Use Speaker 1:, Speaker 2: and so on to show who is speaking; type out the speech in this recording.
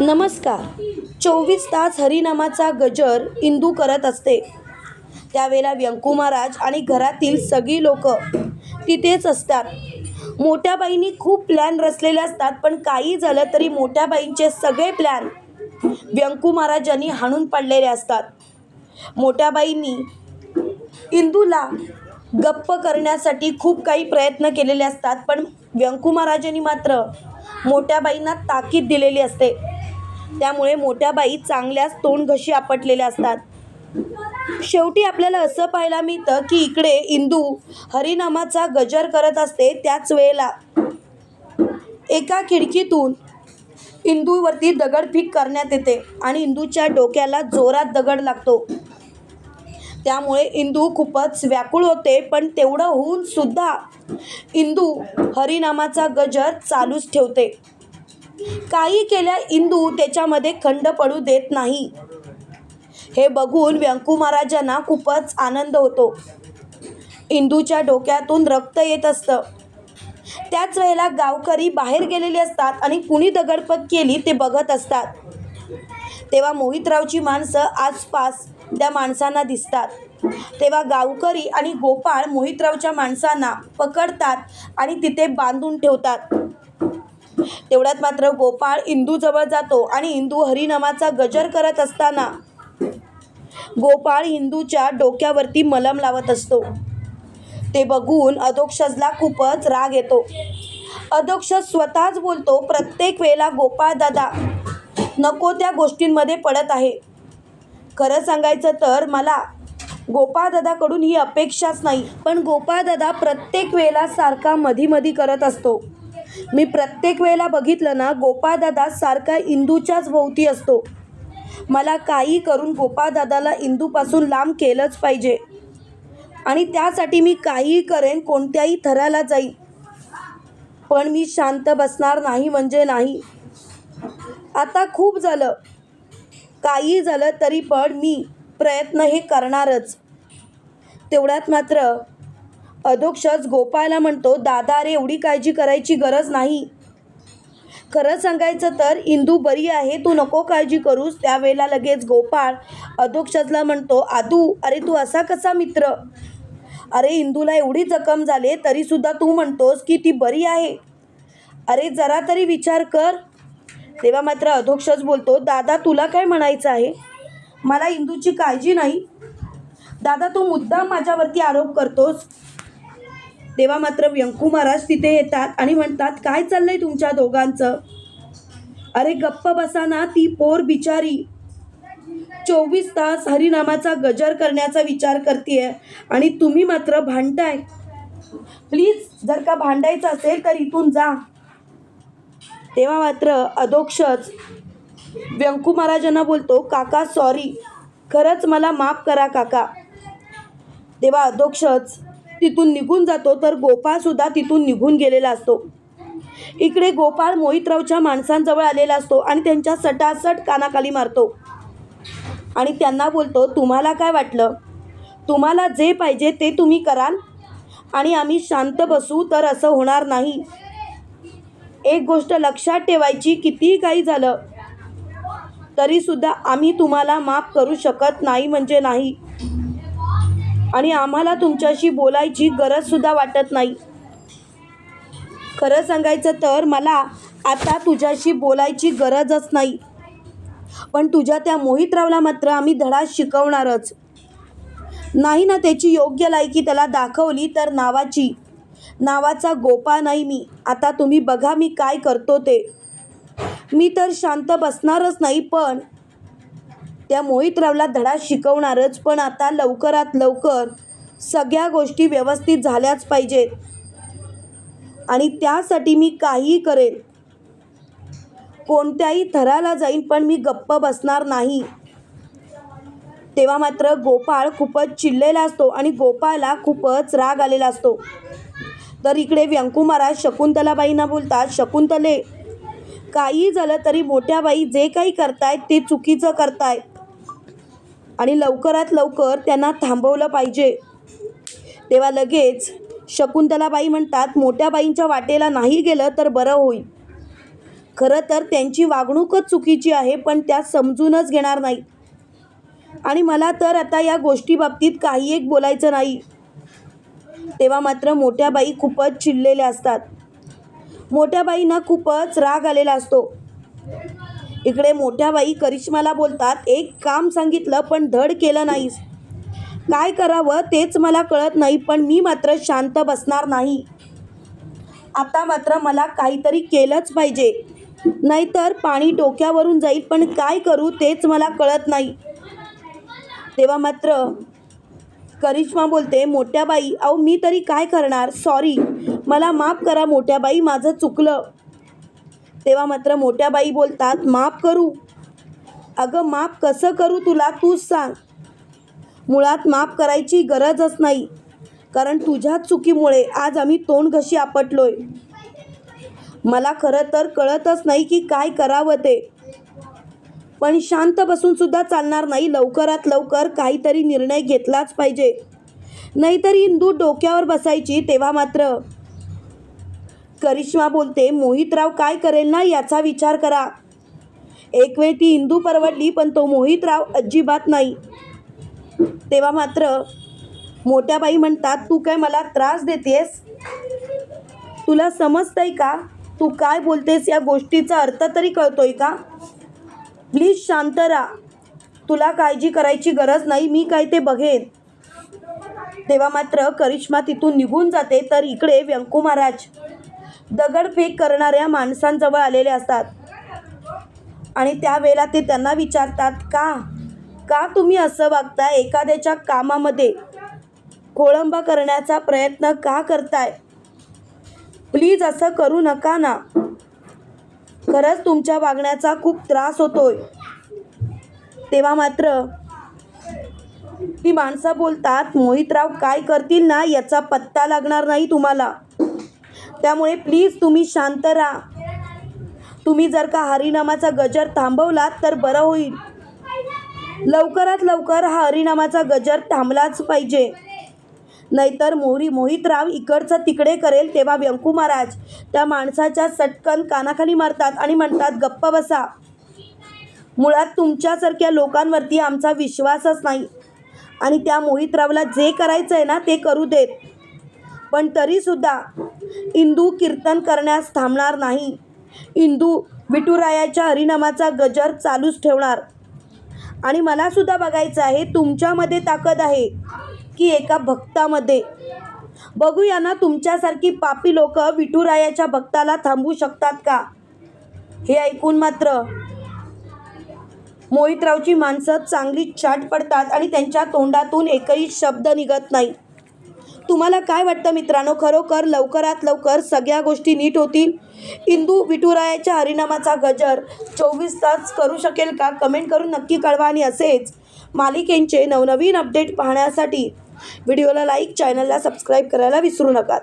Speaker 1: नमस्कार. चोवीस तास हरिनामाचा गजर इंदू करत असते. त्यावेळेला व्यंकू महाराज आणि घरातील सगळी लोक तिथेच असतात. मोठ्या बाईंनी खूप प्लॅन रचलेले असतात पण काही झालं तरी मोठ्या बाईंचे सगळे प्लॅन व्यंकू महाराजांनी हाणून पाडलेले असतात. मोठ्या बाईंनी इंदूला गप्प करण्यासाठी खूप काही प्रयत्न केलेले असतात पण व्यंकू महाराजांनी मात्र मोठ्या बाईंना ताकीद दिलेली असते. त्यामुळे मोठ्या बाई चांगल्याच तोंड घशी आपटलेल्या असतात. शेवटी आपल्याला असं पाहायला मिळतं की इकडे इंदू हरिनामाचा गजर करत असते त्याच वेळेला. एका खिडकीतून इंदूवरती दगडफेक करण्यात येते आणि इंदूच्या डोक्याला जोरात दगड लागतो. त्यामुळे इंदू खूपच व्याकुळ होते पण तेवढं होऊन सुद्धा इंदू हरिनामाचा गजर चालूच ठेवते. काही केल्या इंदू त्याच्यामध्ये खंड पडू देत नाही. हे बघून व्यंकू महाराजांना खूपच आनंद होतो. इंदूच्या डोक्यातून रक्त येत असतं. त्याच वेळेला गावकरी बाहेर गेलेले असतात आणि कुणी दगडपत केली ते बघत असतात. तेव्हा मोहितरावची माणसं आसपास त्या माणसांना दिसतात. तेव्हा गावकरी आणि गोपाळ मोहितरावच्या माणसांना पकडतात आणि तिथे बांधून ठेवतात. तेवढ्यात मात्र गोपाळ इंदूजवळ जातो आणि इंदू हरिनामाचा गजर करत असताना गोपाळ हिंदूच्या डोक्यावरती मलम लावत असतो. ते बघून अधोक्षजला खूपच राग येतो. अधोक्षज स्वतःच बोलतो प्रत्येक वेळेला गोपाळ दादा नको त्या गोष्टींमध्ये पडत आहे. खरं सांगायचं तर मला गोपाळदादाकडून ही अपेक्षाच नाही. पण गोपाळदादा प्रत्येक वेळेला सारखा मधी मधी करत असतो. मी प्रत्येक वेळेला बघितलं ना गोपाळदादा सारखा इंदूच्याच भोवती असतो. मला काही करून गोपाळदादाला इंदूपासून लांब केलंच पाहिजे. आणि त्यासाठी मी काहीही करेन कोणत्याही थराला जाईन. पण मी शांत बसणार नाही म्हणजे नाही. आता खूप झालं. काही झालं तरी पण मी प्रयत्न हे करणारच. तेवढ्यात मात्र अधोक्षज गोपाळला म्हणतो दादा अरे एवढी काळजी करायची गरज नाही. खरं सांगायचं तर इंदू बरी आहे तू नको काळजी करूस. त्यावेळेला लगेच गोपाळ अधोक्षजला म्हणतो आदू अरे तू असा कसा मित्र? अरे इंदूला एवढी जखम झाले तरीसुद्धा तू म्हणतोस की ती बरी आहे. अरे जरा तरी विचार कर. तेव्हा मात्र अधोक्षज बोलतो दादा तुला काय म्हणायचं आहे? मला इंदूची काळजी नाही. दादा तू मुद्दाम माझ्यावरती आरोप करतोस. तेव्हा मात्र व्यंकू महाराज तिथे येतात आणि म्हणतात काय चाललंय तुमच्या दोघांचं? अरे गप्प बसा ना ती पोर बिचारी. चोवीस तास हरिनामाचा गजर करण्याचा विचार करते आणि तुम्ही मात्र भांडताय. प्लीज जर का भांडायचं असेल तर इथून जा. तेव्हा मात्र अधोक्षच व्यंकू महाराजांना बोलतो काका सॉरी खरंच मला माफ करा काका. तेव्हा अधोक्षच तिथून निघून जातो तर गोपाळसुद्धा तिथून निघून गेलेला असतो. इकडे गोपाळ मोहितरावच्या माणसांजवळ आलेला असतो आणि त्यांच्या सटासट कानाखाली मारतो. आणि त्यांना बोलतो तुम्हाला काय वाटलं? तुम्हाला जे पाहिजे ते तुम्ही कराल. आणि आम्ही शांत बसू तर असं होणार नाही. एक गोष्ट लक्षात ठेवायची कितीही काही झालं तरीसुद्धा आम्ही तुम्हाला माफ करू शकत नाही म्हणजे नाही. आणि आम्हाला तुमच्याशी बोलायची गरजसुद्धा वाटत नाही. खरं सांगायचं तर मला आता तुझ्याशी बोलायची गरजच नाही. पण तुझ्या त्या मोहितरावला मात्र आम्ही धडा शिकवणारच. नाही ना त्याची योग्य लायकी त्याला दाखवली तर नावाची. नावाचा गोपा नाही मी. आता तुम्ही बघा मी काय करतो ते. मी तर शांत बसणारच नाही पण त्या मोहितरावला धडा शिकवणारच पण आता लवकरात लवकर सगळ्या गोष्टी व्यवस्थित झाल्याच पाहिजेत. आणि त्यासाठी मी काहीही करेन. कोणत्याही थराला जाईन पण मी गप्प बसणार नाही. तेव्हा मात्र गोपाळ खूपच चिडलेला असतो आणि गोपाळला खूपच राग आलेला असतो. तर इकडे व्यंकू महाराज शकुंतलाबाईंना बोलतात शकुंतले काही झालं तरी मोठ्या बाई जे काही करतायत ते चुकीचं करतायत. आणि लवकरात लवकर त्यांना थांबवलं पाहिजे. तेव्हा लगेच शकुंतलाबाई म्हणतात मोठ्या बाईंच्या वाटेला नाही गेलं तर बरं होईल. खरं तर त्यांची वागणूकच चुकीची आहे पण त्या समजूनच घेणार नाही आणि मला तर आता या गोष्टी बाबतीत काही एक बोलायचं नाही. तेव्हा मात्र मोठ्या बाई खूपच चिडलेल्या असतात. मोठ्या बाईंना खूपच राग आलेला असतो. इकडे मोठ्या बाई करिश्माला बोलतात एक काम सांगितलं पण धड केलं नाहीस. काय करावं तेच मला कळत नाही पण मी मात्र शांत बसणार नाही. आता मात्र मला काहीतरी केलंच पाहिजे. नाहीतर पाणी डोक्यावरून जाईल पण काय करू तेच मला कळत नाही. तेव्हा मात्र करिश्मा बोलते मोठ्या बाई अहो मी तरी काय करणार? सॉरी. मला माफ करा मोठ्या बाई माझं चुकलं. तेव्हा मात्र मोठ्या बाई बोलतात माफ करू. अगं माफ कसं करू तुला? तूच सांग. मुळात माफ करायची गरजच नाही कारण तुझ्याच चुकीमुळे आज आम्ही तोंड घशी आपटलोय. मला खरं तर कळतच नाही की काय करावं ते. पण शांत बसून सुद्धा चालणार नाही. लवकरात लवकर काहीतरी निर्णय घेतलाच पाहिजे. नाहीतर इंदू डोक्यावर बसायची तेव्हा मात्र. करिश्मा बोलते मोहितराव काय करेल ना याचा विचार करा. एक वेळ ती इंदू परवडली पण तो मोहितराव अजिबात नाही. तेव्हा मात्र मोठ्या बाई म्हणतात तू काय मला त्रास देतेस? तुला समजतंय का? तू काय बोलतेस या गोष्टीचा अर्थ तरी कळतोय का? प्लीज शांत राहा. तुला काळजी करायची गरज नाही मी काय ते बघेन. तेव्हा मात्र करिश्मा तिथून निघून जाते तर इकडे व्यंकू महाराज. दगडफेक करणाऱ्या माणसांजवळ आलेले असतात. आणि त्यावेळेला ते त्यांना विचारतात का? का तुम्ही असं वागताय? एखाद्याच्या कामामध्ये खोळंबा करण्याचा प्रयत्न का करताय? प्लीज असं करू नका ना. खरंच तुमच्या वागण्याचा खूप त्रास होतोय. तेव्हा मात्र ती माणसं बोलतात मोहितराव काय करतील ना? याचा पत्ता लागणार नाही तुम्हाला. त्यामुळे प्लीज तुम्ही शांत राहा. तुम्ही जर का हरिनामाचा गजर थांबवलात तर बरं होईल. लवकरात लवकर हा हरिनामाचा गजर थांबलाच पाहिजे. नाहीतर मोहरी मोहितराव इकडचं तिकडे करेल तेव्हा व्यंकू महाराज. त्या माणसाच्या सटकन कानाखाली मारतात आणि म्हणतात गप्प बसा. मुळात तुमच्यासारख्या लोकांवरती आमचा विश्वासच नाही. आणि त्या मोहितरावला जे करायचं आहे ना ते करू देत. पण तरीसुद्धा इंदू कीर्तन करण्यास थांबणार नाही. इंदू विठुरायाच्या हरिनामाचा गजर चालूच ठेवणार. आणि मला सुद्धा बघायचं आहे तुमच्यामध्ये ताकद आहे की एका भक्तामध्ये. बघूया ना तुमच्यासारखी पापी लोक विठुरायाच्या भक्ताला थांबवू शकतात का? हे ऐकून मात्र मोहितरावची माणसं चांगली चाट पडतात आणि त्यांच्या तोंडातून एकही शब्द निघत नाही. तुम्हाला काय वाटतं मित्रांनो? खरोखर लवकरात लवकर सगळ्या गोष्टी नीट होतील? इंदू विठुरायाच्या हरिनामाचा गजर चोवीस तास करू शकेल का? कमेंट करून नक्की कळवा आणि असेच मालिकेंचे नवनवीन अपडेट पाहण्यासाठी व्हिडिओला लाईक चॅनलला सबस्क्राईब करायला विसरू नका.